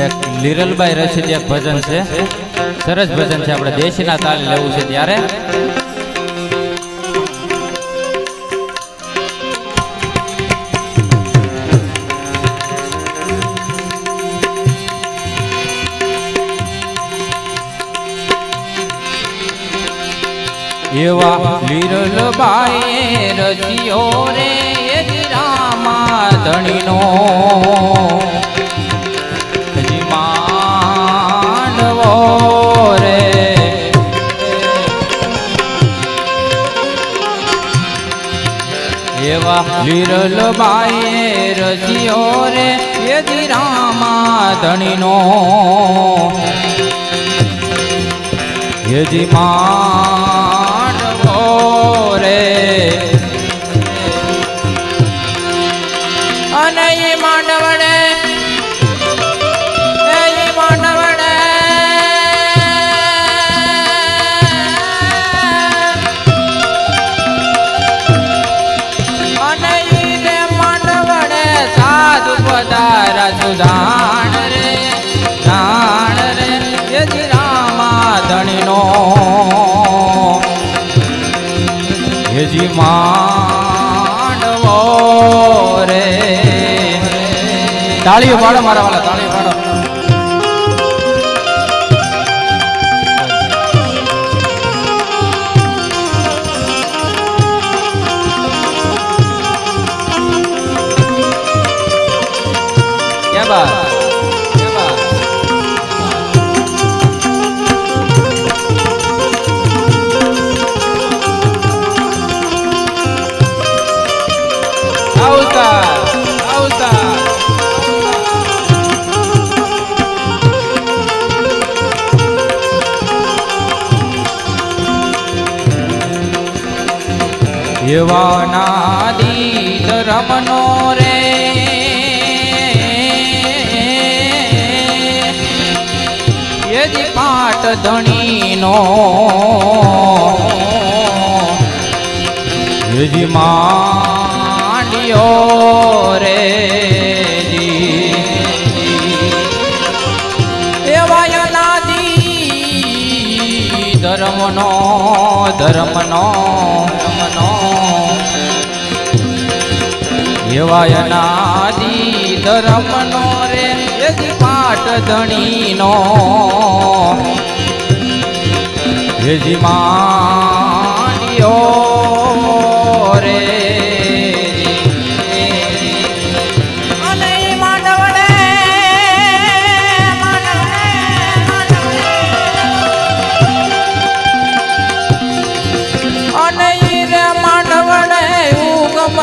એક લીરલબાઈ રસીદ એક ભજન છે. સરસ ભજન છે આપણે દેશીના તાલે લેવું છે ત્યારે. એવા લીરલબાઈએ રચ્યો રે રામા ધણીનો એવા લીરલબાઈએ રચ્યો રે એ જ રામા ધણીનો. યજી માંડવો રે. અને ઈ માંડવડે યજી માંડવો રે. તાળીઓ પાડો મારા વાળા તાળીઓ પાડો. એવા નાદી ધર્મનો રે. યજી પાટ ધણીનો. યજી માંડ્યો રે એવા ધર્મનો ધર્મનો ધર્મનો. એવા અનાદી ધર્મનો રે યજી પાટ ધણીનો. યજી માંડ્યો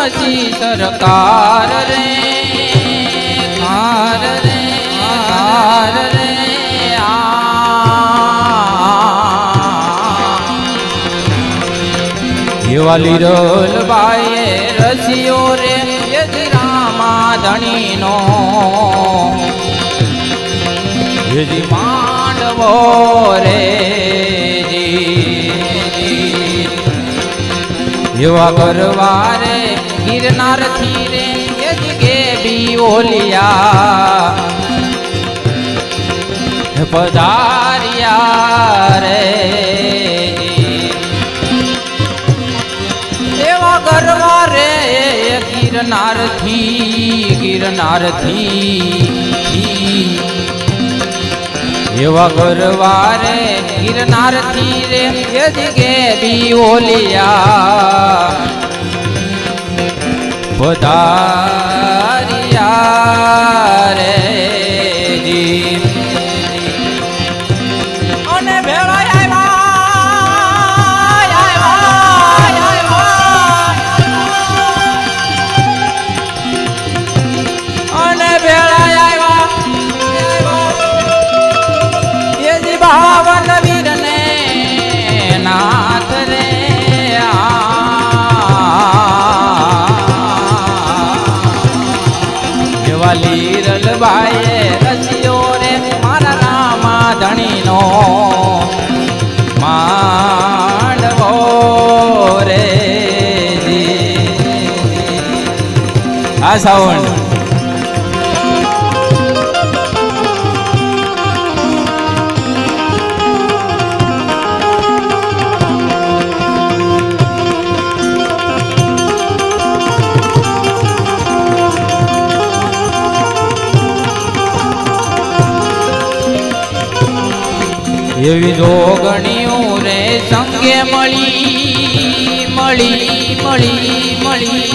ઉગમસી સરકાર રે કાર રે કાર રે દિવાલી રોલ બાઈએ રસિયો રે યજરામા ધણીનો યજી માંડવો રે એવા કરવારે ગિરનારથી રે કે બી ઓલિયા. પધારિયા રે. એવા ગરવા રે ગિરનારથી ગિરનારથી. એવા ગરવા રે ગિરનારથી રે જગે બી ઓલિયા. પધારિયા રે. એવા લીરલબાઈએ રસિયો રે મારા રામા ધણીનો. માંડવો રે આ સાવણ એવી જોગણીયું રે સંગે મળી મળી મળી મળી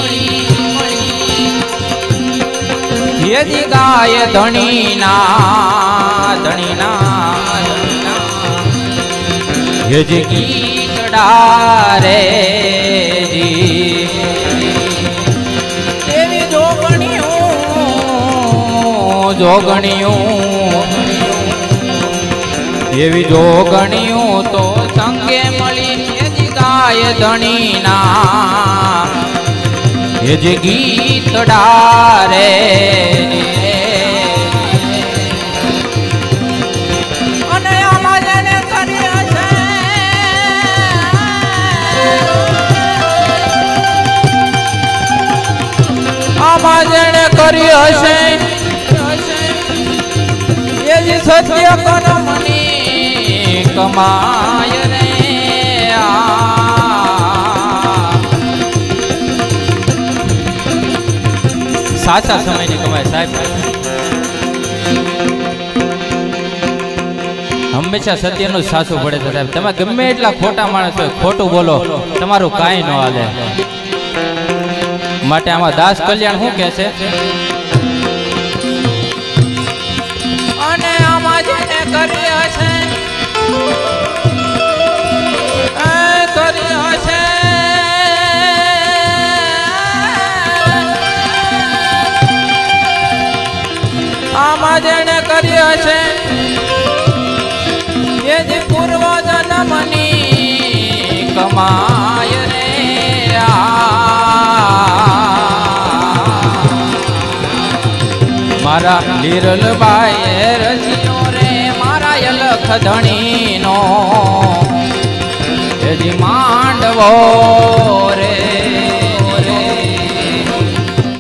યદી ગાય ધણીના ધણીના. યજી ગીતડા રે જી. એવી એવી જોગણીયું તો સંગે મળી ગાય ધણીના. એ જે ગીત ડારે. કર્યો છે. એ જ સત્ય કર્મની કમાય રે સાચા સમયની કમાય સાહેબ હંમેશા સત્યનું જ સાચું પડે છે સાહેબ. તમે ગમે એટલા ખોટા માણસ હોય, ખોટું બોલો, તમારું કાંઈ ન હાલે. માટે આમાં દાસ કલ્યાણ શું કહે છે? અને આમાં જેને કર્યા આમાં જેને કર્યા છે એ જ પૂર્વ જન્મની કમાય રે મારા લીરલબાઈ રચ્યો રે મારા યલખ ધણીનો એજી માંડવો